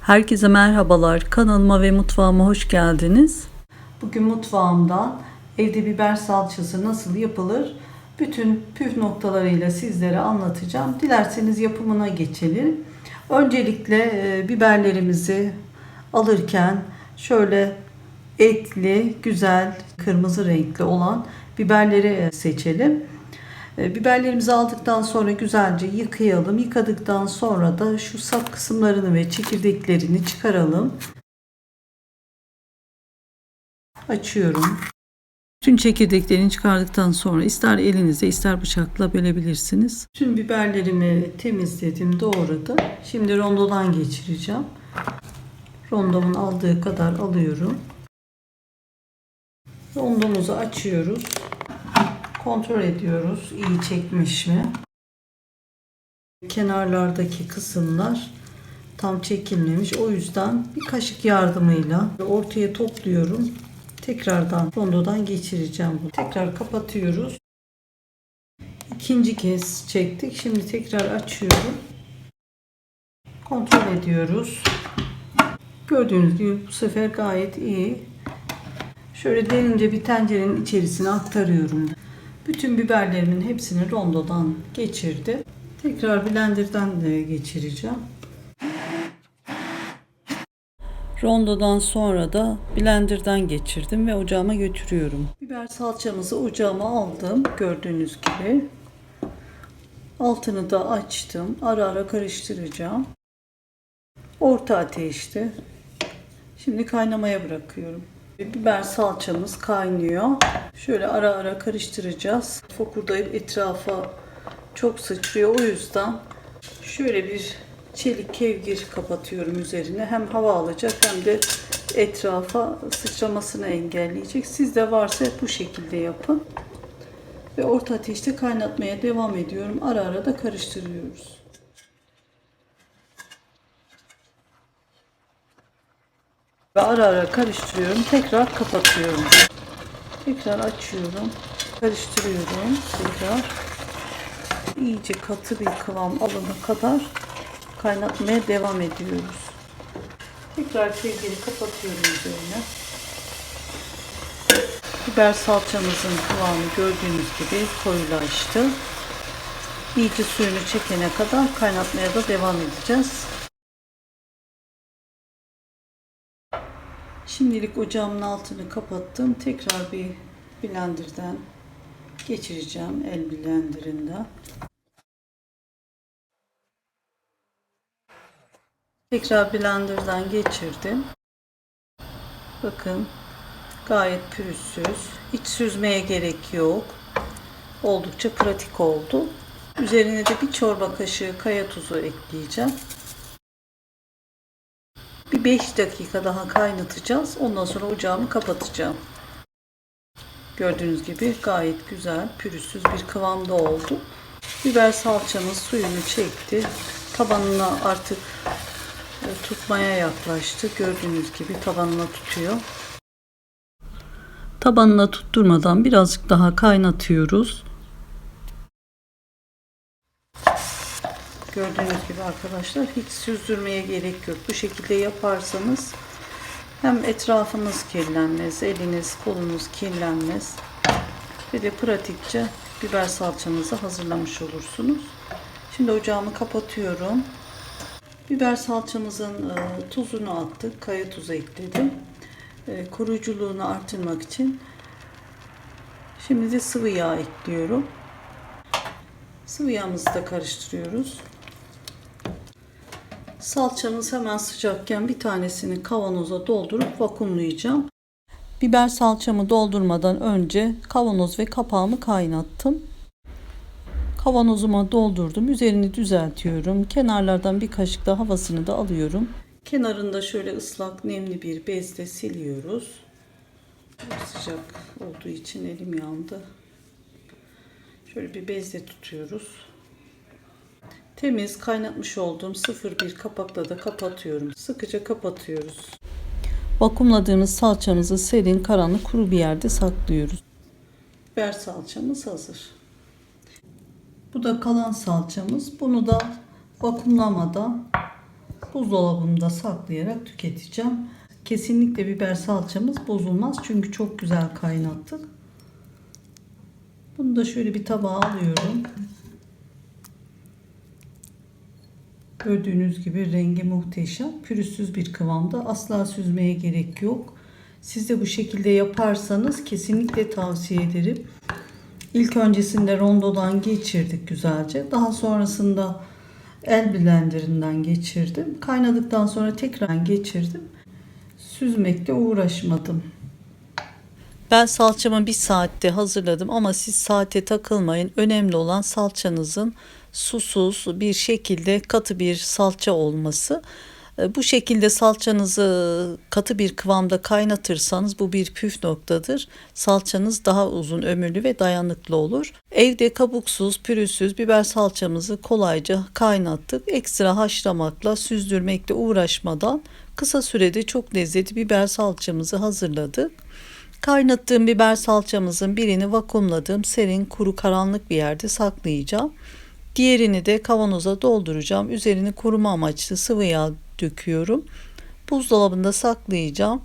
Herkese merhabalar. Kanalıma ve mutfağıma hoş geldiniz. Bugün mutfağımdan evde biber salçası nasıl yapılır? Bütün püf noktalarıyla sizlere anlatacağım. Dilerseniz yapımına geçelim. Öncelikle e, biberlerimizi alırken şöyle etli, güzel, kırmızı renkli olan biberleri seçelim. E, Biberlerimizi aldıktan sonra güzelce yıkayalım. Yıkadıktan sonra da şu sap kısımlarını ve çekirdeklerini çıkaralım. Açıyorum. Tüm çekirdeklerini çıkardıktan sonra ister elinizle ister bıçakla bölebilirsiniz. Tüm biberlerimi temizledim, doğradım. Şimdi rondodan geçireceğim. Rondomun aldığı kadar alıyorum. Rondomuzu açıyoruz. Kontrol ediyoruz iyi çekmiş mi? Kenarlardaki kısımlar tam çekilmemiş. O yüzden bir kaşık yardımıyla ortaya topluyorum. Tekrardan rondodan geçireceğim bunu. Tekrar kapatıyoruz. İkinci kez çektik. Şimdi tekrar açıyorum. Kontrol ediyoruz. Gördüğünüz gibi bu sefer gayet iyi. Şöyle derince bir tencerenin içerisine aktarıyorum. Bütün biberlerimin hepsini rondodan geçirdi. Tekrar blenderdan da geçireceğim. Rondodan sonra da blenderdan geçirdim ve ocağıma götürüyorum. Biber salçamızı ocağıma aldım gördüğünüz gibi. Altını da açtım. Ara ara karıştıracağım. Orta ateşte. Şimdi kaynamaya bırakıyorum. Biber salçamız kaynıyor. Şöyle ara ara karıştıracağız. Fokurdayıp etrafa çok sıçrıyor. O yüzden şöyle bir çelik kevgir kapatıyorum üzerine. Hem hava alacak hem de etrafa sıçramasını engelleyecek. Sizde varsa bu şekilde yapın. Ve orta ateşte kaynatmaya devam ediyorum. Ara ara da karıştırıyoruz. Ve ara ara karıştırıyorum. Tekrar kapatıyorum. Tekrar açıyorum. Karıştırıyorum. Tekrar iyice katı bir kıvam alana kadar kaynatmaya devam ediyoruz. Tekrar kevgiri kapatıyorum üzerine. Biber salçamızın kıvamı gördüğünüz gibi koyulaştı. İyice suyunu çekene kadar kaynatmaya da devam edeceğiz. Şimdilik ocağımın altını kapattım. Tekrar bir blenderdan geçireceğim el blenderında. Tekrar blenderdan geçirdim. Bakın gayet pürüzsüz. Hiç süzmeye gerek yok. Oldukça pratik oldu. Üzerine de bir çorba kaşığı kaya tuzu ekleyeceğim. Bir 5 dakika daha kaynatacağız. Ondan sonra ocağımı kapatacağım. Gördüğünüz gibi gayet güzel, pürüzsüz bir kıvamda oldu. Biber salçamız suyunu çekti. Tabanına artık e, tutmaya yaklaştı. Gördüğünüz gibi tabanına tutuyor. Tabanına tutturmadan birazcık daha kaynatıyoruz. Gördüğünüz gibi arkadaşlar hiç süzdürmeye gerek yok. Bu şekilde yaparsanız hem etrafınız kirlenmez, eliniz, kolunuz kirlenmez. Ve de pratikçe biber salçanızı hazırlamış olursunuz. Şimdi ocağımı kapatıyorum. Biber salçamızın e, tuzunu attık. Kaya tuzu ekledim. E, koruyuculuğunu artırmak için. Şimdi de sıvı yağ ekliyorum. Sıvı yağımızı da karıştırıyoruz. Salçamız hemen sıcakken bir tanesini kavanoza doldurup vakumlayacağım. Biber salçamı doldurmadan önce kavanoz ve kapağımı kaynattım. Kavanozuma doldurdum. Üzerini düzeltiyorum. Kenarlardan bir kaşık da havasını da alıyorum. Kenarında şöyle ıslak nemli bir bezle siliyoruz. Sıcak olduğu için elim yandı. Şöyle bir bezle tutuyoruz. Temiz kaynatmış olduğum 01 kapakla da kapatıyorum. Sıkıca kapatıyoruz. Vakumladığımız salçamızı serin, karanlık, kuru bir yerde saklıyoruz. Biber salçamız hazır. Bu da kalan salçamız. Bunu da vakumlamadan buzdolabımda saklayarak tüketeceğim. Kesinlikle biber salçamız bozulmaz çünkü çok güzel kaynattık. Bunu da şöyle bir tabağa alıyorum. Gördüğünüz gibi rengi muhteşem. Pürüzsüz bir kıvamda. Asla süzmeye gerek yok. Siz de bu şekilde yaparsanız kesinlikle tavsiye ederim. İlk öncesinde rondodan geçirdik güzelce. Daha sonrasında el blenderinden geçirdim. Kaynadıktan sonra tekrar geçirdim. Süzmekle uğraşmadım. Ben salçamı bir saatte hazırladım ama siz saate takılmayın. Önemli olan salçanızın susuz bir şekilde katı bir salça olması. E, Bu şekilde salçanızı katı bir kıvamda kaynatırsanız bu bir püf noktadır. Salçanız daha uzun ömürlü ve dayanıklı olur. Evde kabuksuz, pürüzsüz biber salçamızı kolayca kaynattık. Ekstra haşlamakla, süzdürmekle uğraşmadan kısa sürede çok lezzetli biber salçamızı hazırladık. Kaynattığım biber salçamızın birini vakumladığım serin, kuru, karanlık bir yerde saklayacağım. Diğerini de kavanoza dolduracağım. Üzerini koruma amaçlı sıvı yağ döküyorum. Buzdolabında saklayacağım.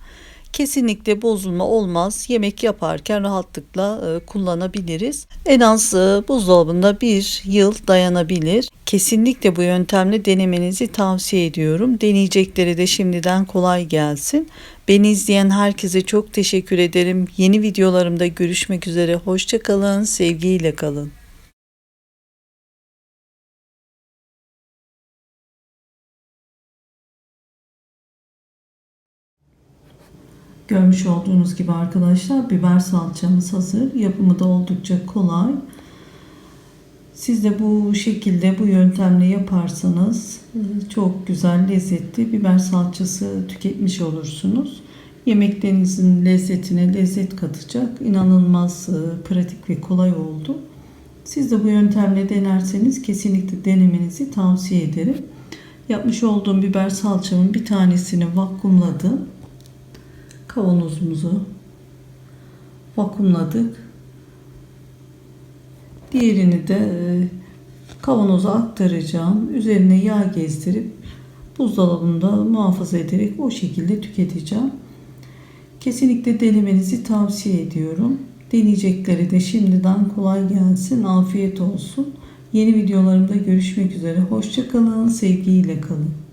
Kesinlikle bozulma olmaz. Yemek yaparken rahatlıkla e, kullanabiliriz. En az e, buzdolabında bir yıl dayanabilir. Kesinlikle bu yöntemle denemenizi tavsiye ediyorum. Deneyeceklere de şimdiden kolay gelsin. Beni izleyen herkese çok teşekkür ederim. Yeni videolarımda görüşmek üzere. Hoşçakalın, sevgiyle kalın. Görmüş olduğunuz gibi arkadaşlar biber salçamız hazır. Yapımı da oldukça kolay. Siz de bu şekilde bu yöntemle yaparsanız e, çok güzel lezzetli biber salçası tüketmiş olursunuz. Yemeklerinizin lezzetine lezzet katacak inanılmaz e, pratik ve kolay oldu. Siz de bu yöntemle denerseniz kesinlikle denemenizi tavsiye ederim. Yapmış olduğum biber salçamın bir tanesini vakumladım kavanozumuzu vakumladık. Diğerini de e, kavanoza aktaracağım. Üzerine yağ gezdirip buzdolabında muhafaza ederek o şekilde tüketeceğim. Kesinlikle denemenizi tavsiye ediyorum. Deneyecekleri de şimdiden kolay gelsin. Afiyet olsun. Yeni videolarımda görüşmek üzere. Hoşçakalın. Sevgiyle kalın.